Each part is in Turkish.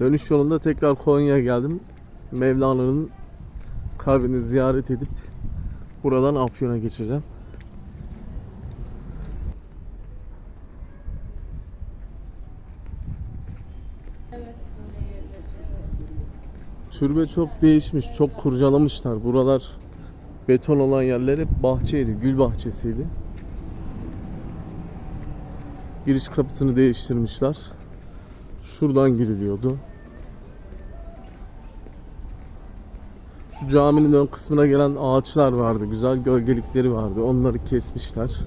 Dönüş yolunda tekrar Konya'ya geldim. Mevlana'nın kabrini ziyaret edip buradan Afyon'a geçeceğim. Türbe çok değişmiş, çok kurcalamışlar. Buralar beton olan yerler hep bahçeydi, gül bahçesiydi. Giriş kapısını değiştirmişler. Şuradan giriliyordu. Şu caminin ön kısmına gelen ağaçlar vardı. Güzel gölgelikleri vardı. Onları kesmişler.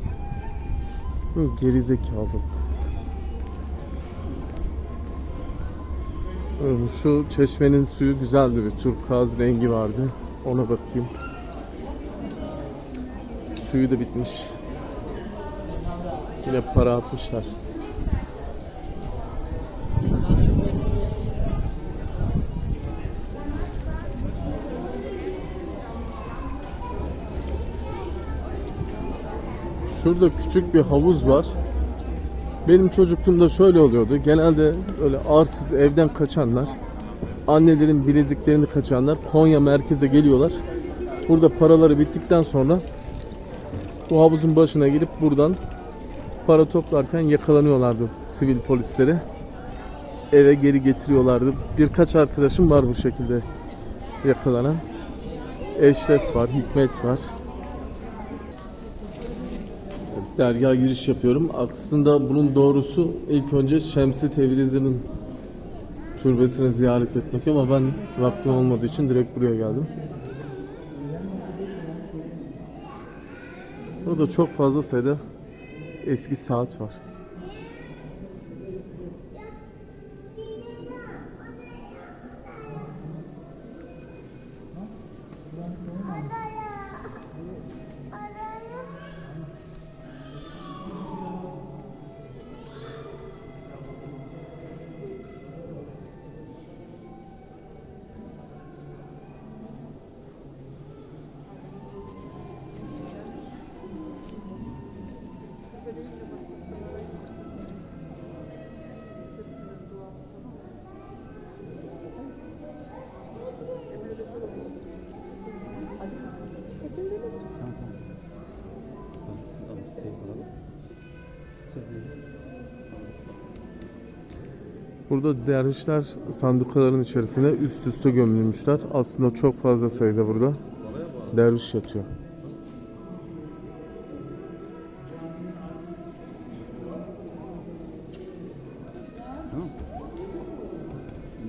Hı, Geri zekalı. Hı, Şu çeşmenin suyu güzeldi. Bir turkuaz rengi vardı. Ona bakayım. Suyu da bitmiş. Yine para atmışlar. Şurada küçük bir havuz var. Benim çocukluğumda şöyle oluyordu. Genelde öyle arsız evden kaçanlar, annelerin bileziklerini kaçanlar Konya merkeze geliyorlar. Burada paraları bittikten sonra bu havuzun başına gelip buradan para toplarken yakalanıyorlardı sivil polislere. Eve geri getiriyorlardı. Birkaç arkadaşım var bu şekilde yakalanan. Eşref var, Hikmet var. Dergaha giriş yapıyorum. Aslında bunun doğrusu ilk önce Şemsi Tebrizi'nin türbesini ziyaret etmek ama ben vaktim olmadığı için direkt buraya geldim. Burada çok fazla sayıda eski saat var. Burada dervişler sandukaların içerisine üst üste gömülmüşler. Aslında çok fazla sayıda burada derviş yatıyor.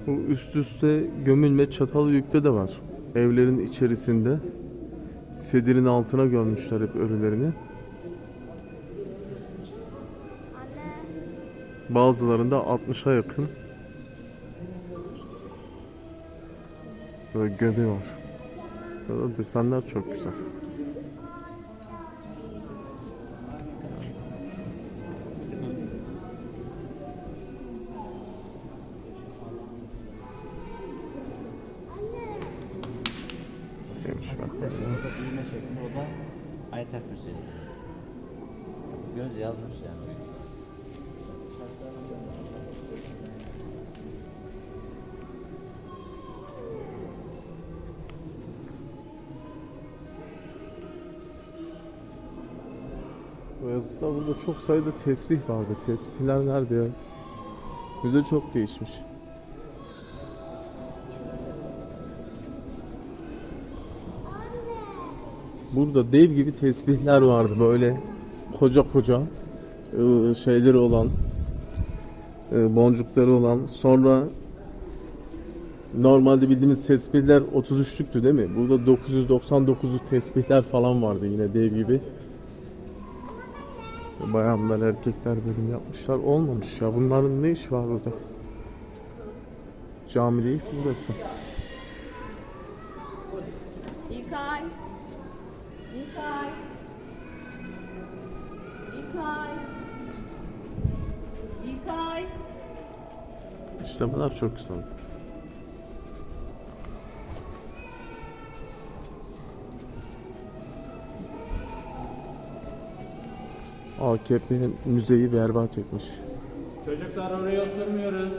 Bu üst üste gömülme Çatalhöyük'te de var. Evlerin içerisinde sedirin altına gömmüşler hep ölülerini. Bazılarında 60'a yakın böyle göbeği var. Burada desenler çok güzel. Ayet-el Kürsi. Göz yazmış yani. Beyazıt'ta burada çok sayıda tesbih vardı. Tesbihler nerede ya? Müze çok değişmiş. Burada dev gibi tesbihler vardı böyle koca koca ıı, şeyleri olan boncukları olan sonra normalde bildiğimiz tesbihler 33'lüktü değil mi? Burada 999'luk tesbihler falan vardı yine dev gibi. Bayanlar erkekler bölüm yapmışlar. Olmamış ya. Bunların ne işi var burada? Cami değil ki burası. İlkay. İlkay. İlkay. Bunlar çok güzel. AKP müzeyi berbat etmiş. Çocuklar oraya oturmuyoruz.